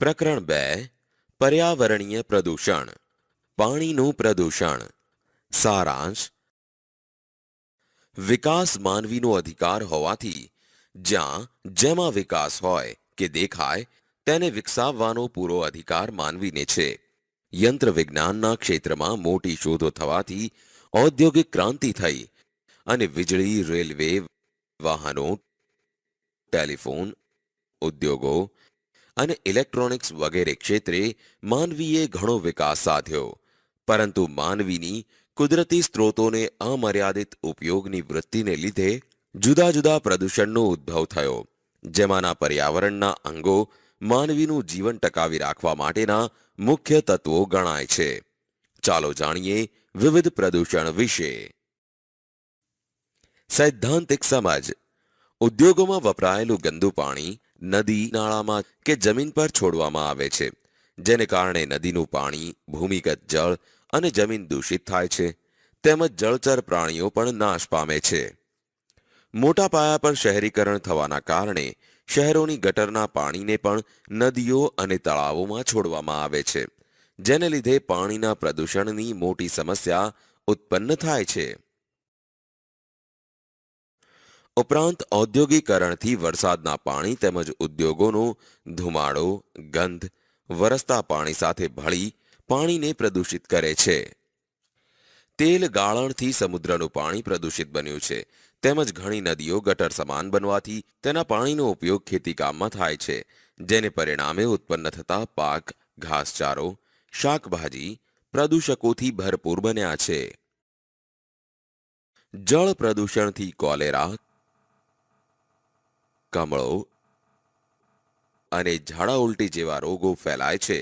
પ્રકરણ બે, પર્યાવરણીય પ્રદૂષણ, પાણીનું પ્રદૂષણ. સારાંશ, વિકાસ માનવીનો અધિકાર હોવાથી, જ્યાં જેમાં વિકાસ હોય કે દેખાય, તેને વિકસાવવાનો પૂરો અધિકાર માનવીને છે. યંત્ર વિજ્ઞાનના ક્ષેત્રમાં મોટી શોધો થવાથી, ઔદ્યોગિક ક્રાંતિ થઈ અને વીજળી, રેલવે વાહનો, ટેલિફોન ઉદ્યોગો અને ઇલેક્ટ્રોનિક્સ વગેરે ક્ષેત્રે માનવીએ ઘણો વિકાસ સાધ્યો. પરંતુ માનવીની કુદરતી સ્ત્રોતોને અમર્યાદિત ઉપયોગની વૃત્તિને લીધે જુદા જુદા પ્રદૂષણનો ઉદ્ભવ થયો, જેમાંના પર્યાવરણના અંગો માનવીનું જીવન ટકાવી રાખવા માટેના મુખ્ય તત્વો ગણાય છે. ચાલો જાણીએ વિવિધ પ્રદૂષણ વિશે. સૈદ્ધાંતિક સમજ. ઉદ્યોગોમાં વપરાયેલું ગંદુ પાણી નદી નાળામાં કે જમીન પર છોડવામાં આવે છે, જેને કારણે નદીનું પાણી ભૂમિગત જળ અને જમીન દૂષિત થાય છે, તેમજ જળચર પ્રાણીઓ પણ નાશ પામે છે. મોટા પાયા પર શહેરીકરણ થવાના કારણે શહેરોની ગટરના પાણીને પણ નદીઓ અને તળાવોમાં છોડવામાં આવે છે, જેને લીધે પાણીના પ્રદૂષણની મોટી સમસ્યા ઉત્પન્ન થાય છે. ઉપરાંત ઔદ્યોગિકરણથી વરસાદના પાણી તેમજ ઉદ્યોગોનો ધુમાડો, ગંધ, વરસતા પાણી સાથે ભળી પાણીને પ્રદૂષિત કરે છે. તેલ ગાળણથી સમુદ્રનું પાણી પ્રદૂષિત બન્યું છે. તેમજ ઘણી નદીઓ ગટર સમાન બનવાથી તેના પાણીનો ઉપયોગ ખેતીકામમાં થાય છે, જેને પરિણામે ઉત્પન્ન થતા પાક, ઘાસચારો, શાકભાજી પ્રદૂષકોથી ભરપૂર બન્યા છે. જળ પ્રદૂષણથી કોલેરા કમળો અને ઝાડા ઉલટી જેવા રોગો ફેલાય છે,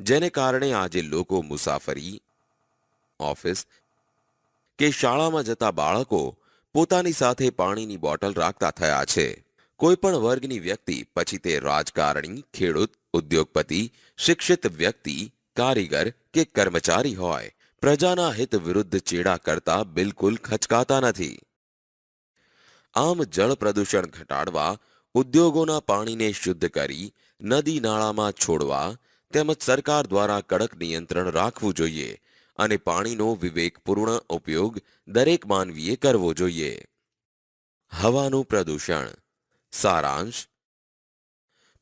જેને કારણે આજે લોકો મુસાફરી, ઓફિસ કે શાળામાં જતા બાળકો પોતાની સાથે પાણીની બોટલ રાખતા થયા છે. કોઈ પણ વર્ગની વ્યક્તિ, પછી તે રાજકારણી, ખેડૂત, ઉદ્યોગપતિ, શિક્ષિત વ્યક્તિ, કારીગર કે કર્મચારી હોય, પ્રજાના હિત વિરુદ્ધ ચેડા કરતા બિલકુલ ખચકાતા નથી. આમ જળ પ્રદૂષણ ઘટાડવા, ઉદ્યોગોના પાણીને શુદ્ધ કરી, નદી નાળામાં છોડવા, તેમજ સરકાર દ્વારા કડક નિયંત્રણ રાખવું જોઈએ અને પાણીનો વિવેકપૂર્ણ ઉપયોગ દરેક માનવીએ કરવો જોઈએ. હવાનું પ્રદૂષણ. સારાંશ.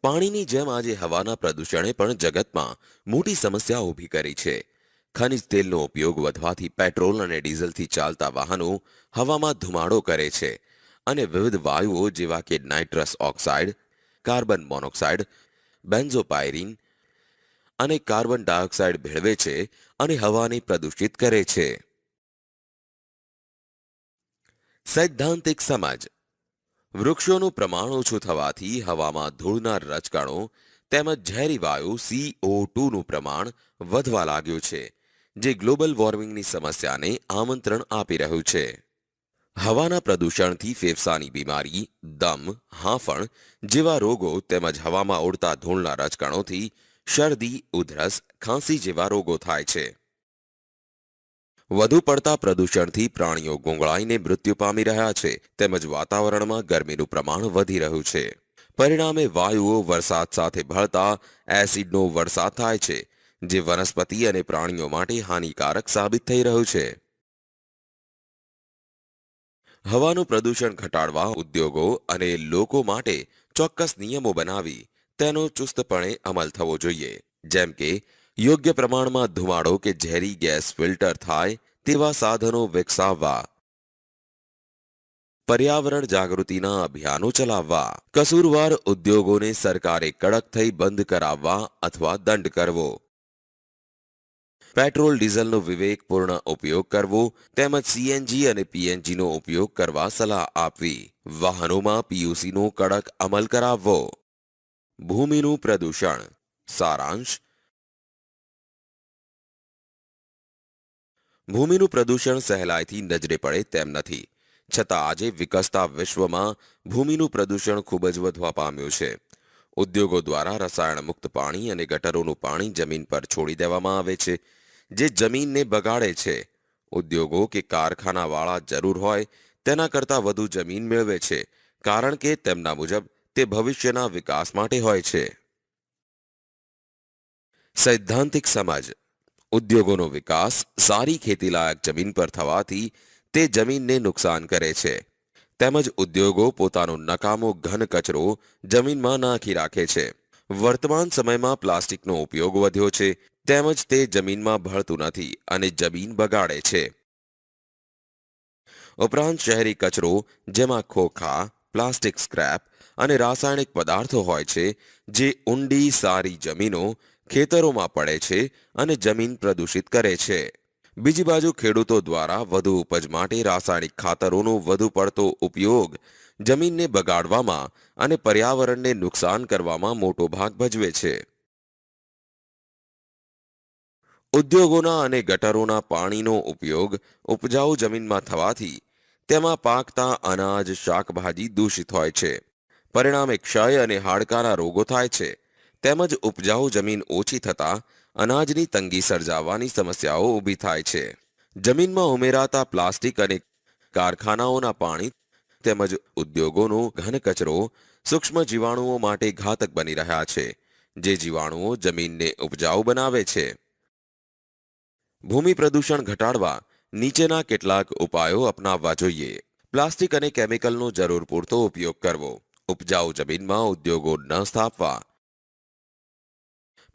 પાણીની જેમ આજે હવાના પ્રદૂષણે પણ જગતમાં મોટી સમસ્યા ઊભી કરી છે. ખનિજ તેલનો ઉપયોગ વધવાથી પેટ્રોલ અને ડીઝલથી ચાલતા વાહનો હવામાં ધુમાડો કરે છે. અને વિવિધ વાયુઓ જેવા કે nitrous oxide, carbon monoxide, benzopyrene અને કાર્બન ડાયોક્સાઇડ ભેળવે છે અને હવાને પ્રદૂષિત કરે છે. સૈદ્ધાંતિક સમજ. વૃક્ષોનું પ્રમાણ ઓછું થવાથી હવામાં ધૂળના રચકણો તેમજ ઝેરી વાયુ સીઓ નું પ્રમાણ વધવા લાગ્યું છે, જે ગ્લોબલ વોર્મિંગની સમસ્યાને આમંત્રણ આપી રહ્યું છે. હવાના પ્રદૂષણથી ફેફસાની બીમારી, દમ, હાંફણ જેવા રોગો તેમજ હવામાં ઉડતા ધૂળના રજકણોથી શરદી, ઉધરસ, ખાંસી જેવા રોગો થાય છે. વધુ પડતા પ્રદૂષણથી પ્રાણીઓ ગુંગળાઈને મૃત્યુ પામી રહ્યા છે તેમજ વાતાવરણમાં ગરમીનું પ્રમાણ વધી રહ્યું છે. પરિણામે વાયુઓ વરસાદ સાથે ભળતા, એસિડનો વરસાદ થાય છે, જે વનસ્પતિ અને પ્રાણીઓ માટે હાનિકારક સાબિત થઈ રહ્યું છે. હવાનું પ્રદૂષણ ઘટાડવા ઉદ્યોગો અને લોકો માટે ચોક્કસ નિયમો બનાવી તેનો ચુસ્તપણે અમલ થવો જોઈએ. જેમ કે, યોગ્ય પ્રમાણમાં ધુમાડો કે ઝેરી ગેસ ફિલ્ટર થાય તેવા સાધનો વિકસાવવા. પર્યાવરણ જાગૃતિના અભિયાનો ચલાવવા. કસૂરવાર ઉદ્યોગોને સરકારે કડક થઈ બંધ કરાવવા અથવા દંડ કરવો. પેટ્રોલ, ડીઝલનો વિવેકપૂર્ણ ઉપયોગ કરવો તેમજ સીએનજી અને પીએનજીનો ઉપયોગ કરવા સલાહ આપવી. વાહનોમાં પીયુસીનો કડક અમલ કરાવવો. ભૂમિનું પ્રદૂષણ. સારાંશ. ભૂમિનું પ્રદૂષણ સહેલાઈથી નજરે પડે તેમ નથી. છતાં આજે વિકસતા વિશ્વમાં ભૂમિનું પ્રદૂષણ ખૂબ જ વધવા પામ્યું છે. ઉદ્યોગો દ્વારા રસાયણ મુક્ત પાણી અને ગટરોનું પાણી જમીન પર છોડી દેવામાં આવે છે. જે જમીનને બગાડે છે. ઉદ્યોગો કે કારખાનાવાળા જરૂર હોય, તેના કરતાં વધુ જમીન મેળવે છે, કારણ કે તેમના મુજબ તે ભવિષ્યના વિકાસ માટે હોય છે. સૈદ્ધાંતિક સમાજ. ઉદ્યોગોનો વિકાસ સારી ખેતીલાયક જમીન પર થવાથી તે જમીનને નુકસાન કરે છે. તેમજ ઉદ્યોગો પોતાનો નકામો ઘન કચરો જમીનમાં નાખી રાખે છે. વર્તમાન સમયમાં પ્લાસ્ટિકનો ઉપયોગ વધ્યો છે તેમજ તે જમીનમાં ભળતું નથી અને જમીન બગાડે છે. ઉપરાંત શહેરી કચરો, જેમાં ખોખા, પ્લાસ્ટિક સ્ક્રેપ અને રાસાયણિક પદાર્થો હોય છે, જે ઊંડી, સારી જમીનો ખેતરોમાં પડે છે અને જમીન પ્રદૂષિત કરે છે. બીજી બાજુ ખેડૂતો દ્વારા વધુ ઉપજ માટે રાસાયણિક ખાતરોનો વધુ પડતો ઉપયોગ જમીનને બગાડવામાં અને પર્યાવરણને નુકસાન કરવામાં મોટો ભાગ ભજવે છે. ઉદ્યોગોના અને ગટરોના પાણીનો ઉપયોગ ઉપજાઉ જમીનમાં થવાથી તેમાં પાકતા અનાજ, શાકભાજી દૂષિત હોય છે. પરિણામે ક્ષય અને હાડકાના રોગો થાય છે. તેમજ ઉપજાઉ જમીન ઓછી થતાં અનાજની તંગી સર્જાવાની સમસ્યાઓ ઊભી થાય છે. જમીનમાં ઉમેરાતા પ્લાસ્ટિક અને કારખાનાઓના પાણી તેમજ ઉદ્યોગોનો ઘન કચરો સૂક્ષ્મ જીવાણુઓ માટે ઘાતક બની રહ્યા છે, જે જીવાણુઓ જમીનને ઉપજાઉ બનાવે છે. ભૂમિ પ્રદૂષણ ઘટાડવા નીચેના કેટલાક ઉપાયો અપનાવવા જોઈએ. પ્લાસ્ટિક અને કેમિકલનો જરૂર પૂરતો ઉપયોગ કરવો. ઉપજાઉ જમીનમાં ઉદ્યોગો ન સ્થાપવા.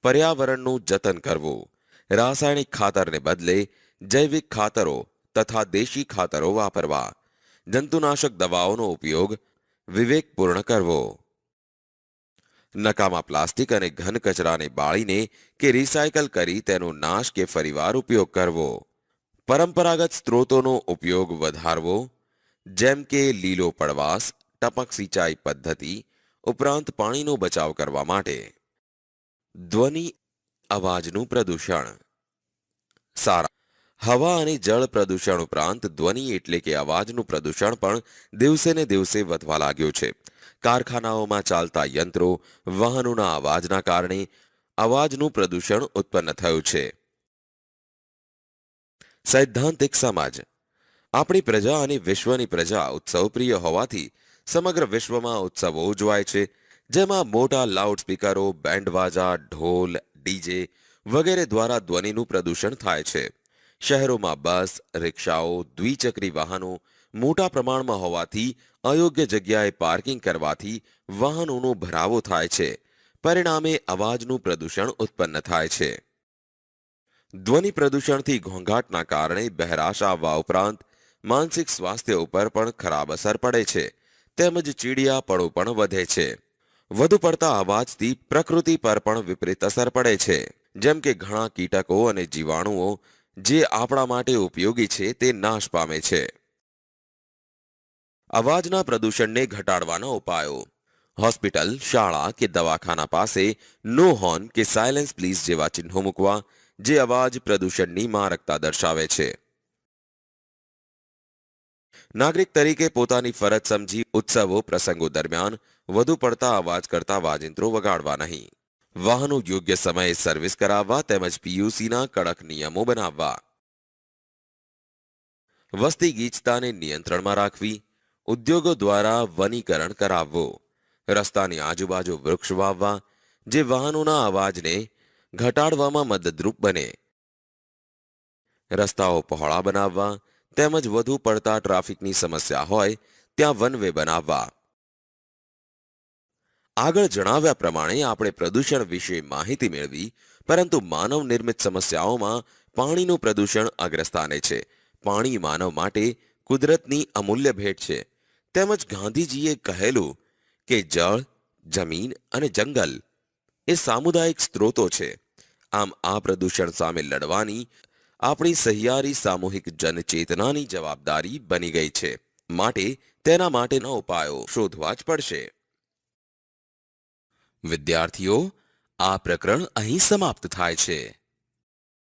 પર્યાવરણનું જતન કરવું. રાસાયણિક ખાતરને બદલે જૈવિક ખાતરો તથા દેશી ખાતરો વાપરવા. જંતુનાશક દવાઓનો ઉપયોગ વિવેકપૂર્ણ કરવો. નકામા પ્લાસ્ટિક અને ઘન કચરાને બાળીને કે રિસાયકલ કરી તેનો નાશ કે ફરીવાર ઉપયોગ કરવો. પરંપરાગત સ્ત્રોતોનો ઉપયોગ વધારવો, જેમ કે લીલો પડવાશ ટપક સિંચાઈ પદ્ધતિ, ઉપરાંત પાણીનો બચાવ કરવા માટે. ધ્વનિ અવાજનું પ્રદૂષણ. સારા હવા અને જળ પ્રદૂષણ ઉપરાંત ધ્વનિ એટલે કે અવાજનું પ્રદૂષણ પણ દિવસે ને દિવસે વધવા લાગ્યું છે. કારખાનાઓમાં ચાલતા યંત્રો, વાહનોના અવાજના કારણે અવાજનું પ્રદૂષણ ઉત્પન્ન થયું છે. સૈદ્ધાંતિક સમાજ. આપણી પ્રજા અને વિશ્વની પ્રજા ઉત્સવપ્રિય હોવાથી સમગ્ર વિશ્વમાં ઉત્સવો ઉજવાય છે, જેમાં મોટા લાઉડ સ્પીકરો બેન્ડ ઢોલ, ડીજે વગેરે દ્વારા ધ્વનિનું પ્રદૂષણ થાય છે. શહેરોમાં બસ, રિક્ષાઓ, દ્વિચક્રી વાહનો મોટા પ્રમાણમાં હોવાથી અયોગ્ય જગ્યાએ પાર્કિંગ કરવાથી વાહનોનો ભરાવો થાય છે. પરિણામે અવાજનું પ્રદૂષણ ઉત્પન્ન થાય છે. ધ્વનિ પ્રદૂષણથી ઘોંઘાટના કારણે બહેરાશ આવવા ઉપરાંત માનસિક સ્વાસ્થ્ય ઉપર પણ ખરાબ અસર પડે છે. તેમજ ચીડિયાપણું પણ વધે છે. વધુ પડતા અવાજથી પ્રકૃતિ પર પણ વિપરીત અસર પડે છે. જેમ કે ઘણા કીટકો અને જીવાણુઓ જે આપણા માટે ઉપયોગી છે તે નાશ પામે છે. અવાજના પ્રદૂષણને ઘટાડવાના ઉપાયો. હોસ્પિટલ, શાળા કે દવાખાના પાસે નો હોર્ન કે સાયલેન્સ પ્લીઝ જેવા ચિહ્નો મૂકવા જે અવાજ પ્રદૂષણની મારકતા દર્શાવે છે. નાગરિક તરીકે પોતાની ફરજ સમજી ઉત્સવો પ્રસંગો દરમિયાન વધુ પડતા અવાજ કરતા વાજિંત્રો વગાડવા નહીં. વાહનો યોગ્ય સમયે સર્વિસ કરાવવા તેમજ પીયુસીના કડક નિયમો બનાવવા. વસ્તી ગીચતાને નિયંત્રણમાં રાખવી ઉદ્યોગો દ્વારા વનીકરણ કરાવવું. રસ્તાની આજુબાજુ વૃક્ષ વાવવા જે વાહનોના અવાજને ઘટાડવામાં મદદરૂપ બને. રસ્તાઓ પહોળા બનાવવા તેમજ વધુ પડતા ટ્રાફિકની સમસ્યા હોય ત્યાં વન વે બનાવવા. આગળ જણાવ્યા પ્રમાણે આપણે પ્રદૂષણ વિશે માહિતી મેળવી, પરંતુ માનવ નિર્મિત સમસ્યાઓમાં પાણીનું પ્રદૂષણ અગ્રસ્થાને છે. પાણી માનવ માટે કુદરતની અમૂલ્ય ભેટ છે. તેમજ ગાંધીજીએ કહેલું કે જળ, જમીન અને જંગલ એ સામુદાયિક સ્ત્રોતો છે. આમ આ પ્રદૂષણ સામે લડવાની આપણી સહિયારી સામૂહિક જનચેતનાની જવાબદારી બની ગઈ છે. માટે તેના માટેના ઉપાયો શોધવા જ પડશે. વિદ્યાર્થીઓ, આ પ્રકરણ અહીં સમાપ્ત થાય છે.